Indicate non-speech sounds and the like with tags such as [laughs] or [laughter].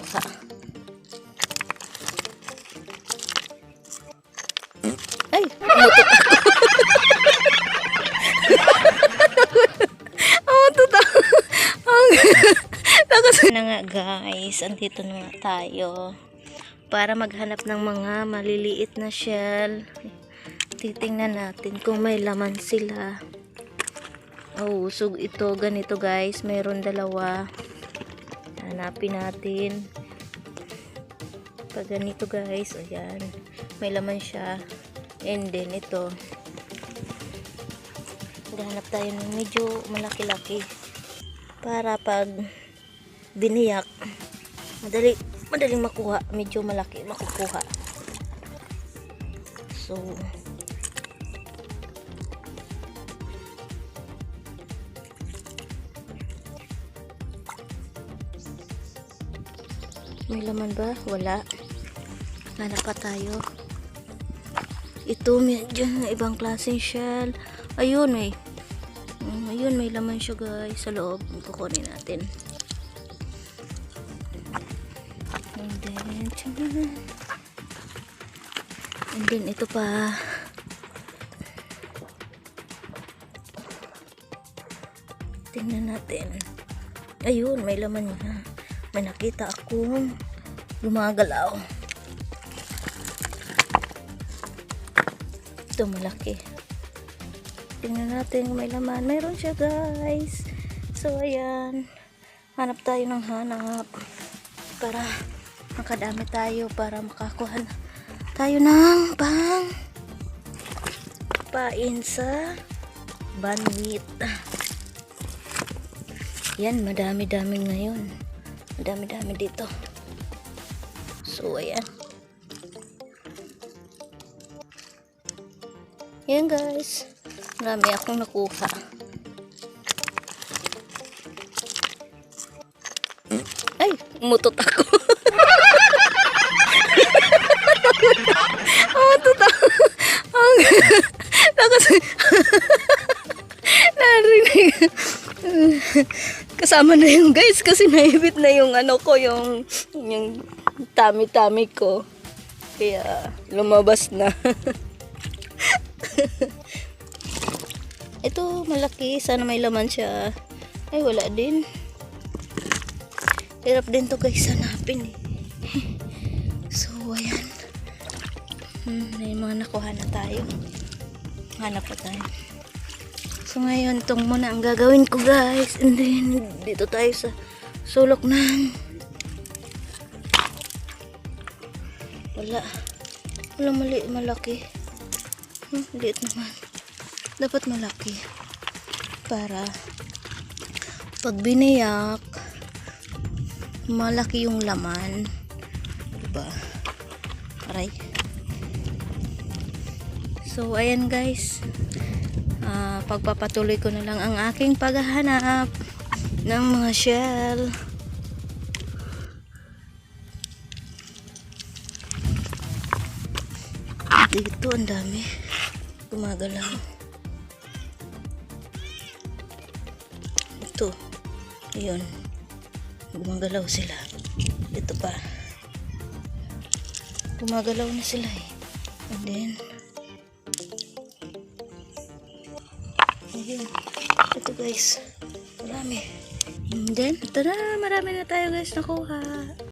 Sa. Ay, umutot. umutot [laughs] ako. Ang [laughs] lakas na nga guys, andito na nga tayo para maghanap ng mga maliliit na shell. Titingnan natin kung may laman sila. Oh, so ito ganito guys, mayroon dalawa. Hanapin natin. Pag ganito guys, ayan. May laman siya. And then ito. Hanap tayo ng medyo malaki-laki. Para pag biniyak, madali, madaling makuha. Medyo malaki makukuha. So, May laman ba? Wala. Hanap pa tayo. Ito, medyo ibang klaseng shell. Ayun, may. Mm, ayun, may laman siya guys sa loob. Kukunin natin. And then. And then, ito pa. Tingnan natin. Ayun, may laman niya. May nakita akong gumagalaw. Ito malaki. Tingnan natin kung may laman. Mayroon siya guys. So ayan. Hanap tayo ng hanap. Para makadami tayo. Para makakuha tayo ng pang pain sa banwit. Yan, madami-dami ngayon. Madami-dami dito. So, ayan. Yan guys. Marami akong nakuha. Ay, umutot ako. [laughs] umutot ako. Ang [laughs] lakas. [laughs] Narinig. Kasama na yung guys kasi naibit na yung ano ko, yung yung tummy-tummy ko. Kaya lumabas na. [laughs] Ito malaki, sana may laman siya. Ay wala din. Hirap din to guys hanapin eh. [laughs] So ayan. Hmm, may mga nakuha na tayo. Hanap pa tayo. So ngayon, itong muna ang gagawin ko guys. And then, dito tayo sa sulok ng... Wala. Wala mali, malaki. Hmm, liit naman. Dapat malaki. Para pag biniyak, malaki yung laman. Diba? Aray. So, ayan guys ah, pagpapatuloy ko na lang ang aking paghahanap ng mga shell. Dito ang dami. Gumagalaw. Ito. Ayun. Gumagalaw sila. Ito pa. Gumagalaw na sila eh. And then, Ayun. Ito guys. Marami. And then, ito na. Marami na tayo guys nakuha.